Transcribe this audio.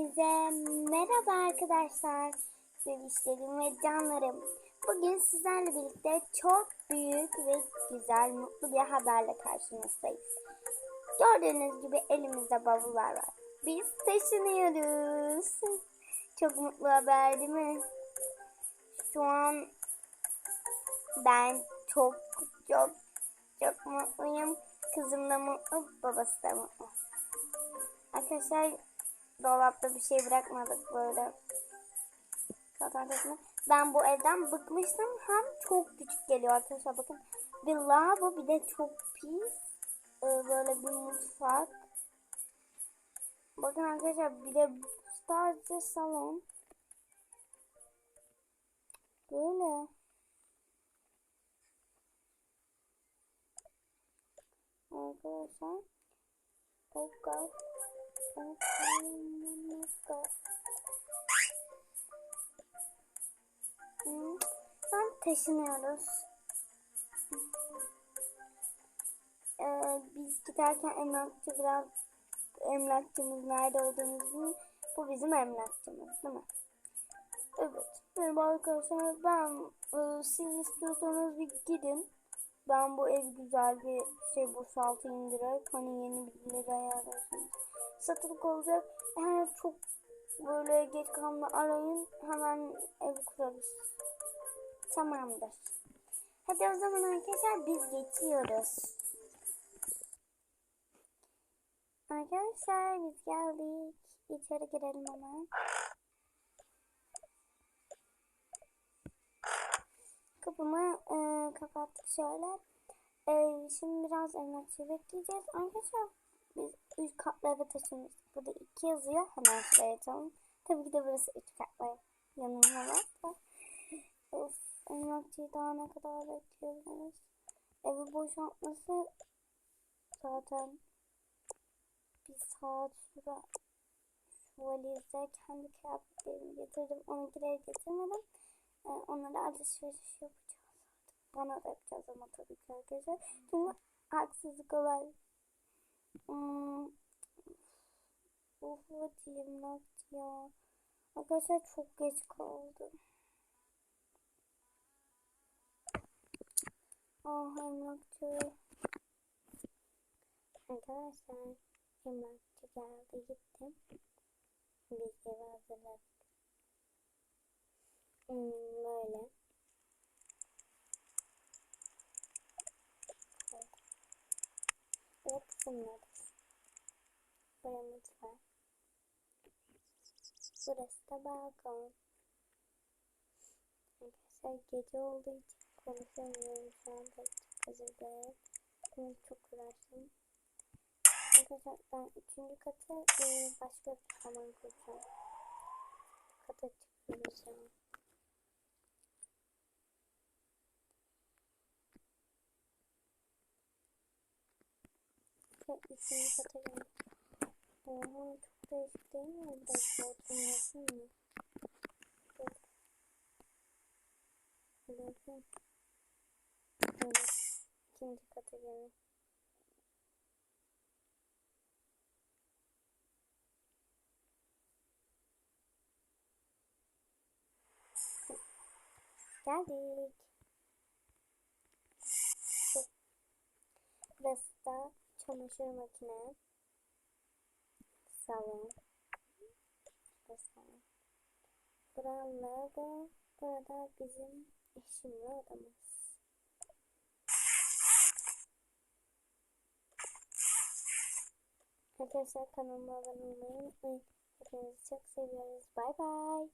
Size merhaba arkadaşlar. Bebişlerim ve canlarım. Bugün sizlerle birlikte çok büyük ve güzel, mutlu bir haberle karşınızdayız. Gördüğünüz gibi elimizde bavullar var. Biz taşınıyoruz. Çok mutlu haber değil mi? Şu an ben çok çok çok mutluyum. Kızım da mutlu, babası da mutlu. Arkadaşlar dolapta bir şey bırakmadık böyle. Ben bu evden bıkmıştım. Hem çok küçük geliyor arkadaşlar bakın. Bir lavabo bir de çok pis. Ee, böyle bir mutfak. Bakın arkadaşlar bir de sadece salon. Böyle. Arkadaşlar. Oka. Ben taşınıyoruz. Ee, biz giderken emlakçı biraz emlakçımız nerede bilmiyor. Bu bizim emlakçımız değil mi? Evet. Merhaba arkadaşlar. Ben e, siz istiyorsanız bir gidin. Ben bu ev güzel bir şey boşaltayım direkt. Hani yeni birileri ayarlarsınız. Satılık olacak. Eğer çok böyle geç kalma arayın. Hemen ev kurarız. Tamamdır. Hadi o zaman arkadaşlar biz geçiyoruz. Arkadaşlar biz geldik. İçeri girelim hemen. Kapımı e, kapattık şöyle. E, şimdi biraz emlakçı bekleyeceğiz. Arkadaşlar biz üç katlı eve taşınmıştık. Burada iki yazıyor. Hemen şuraya. Tabii ki de burası üç katlı. Yanımda var. Of, emlakçıyı daha ne kadar bekliyoruz. Evi boşaltması zaten bir saat süre. Valizde kendi kıyafetlerimi getirdim. Onunkileri getirmedim. Ee, onları alışveriş yapacağız. Bana da yapacağız ama tabii ki arkadaşlar. Çünkü haksızlık olay. Hadi emlakçı ya. Arkadaşlar çok geç kaldım. Ah emlakçı. Arkadaşlar emlakçı geldi gitti. Biz evi hazırladık. Hmm, böyle. Evet kısımlarız. Buramız var. Burası da balkon. Arkadaşlar gece olduğu için konuşamıyorum şu an pek çok özür dilerim. Bunu çok uğraştım. Arkadaşlar ben üçüncü katı başka bir zaman kuracağım. Kata çıkıyoruz şu an. Ve üçüncü kata. Oha çok değişik değil mi? Oturmasın mı? Bakın. Evet. İkinci kata gelin. Geldik. Burası da çamaşır makine. Salon. Burası. Buralar da burada bizim eşimle odamız. Arkadaşlar kanalıma abone olmayı unutmayın. Hepinizi çok seviyoruz. Bay bay.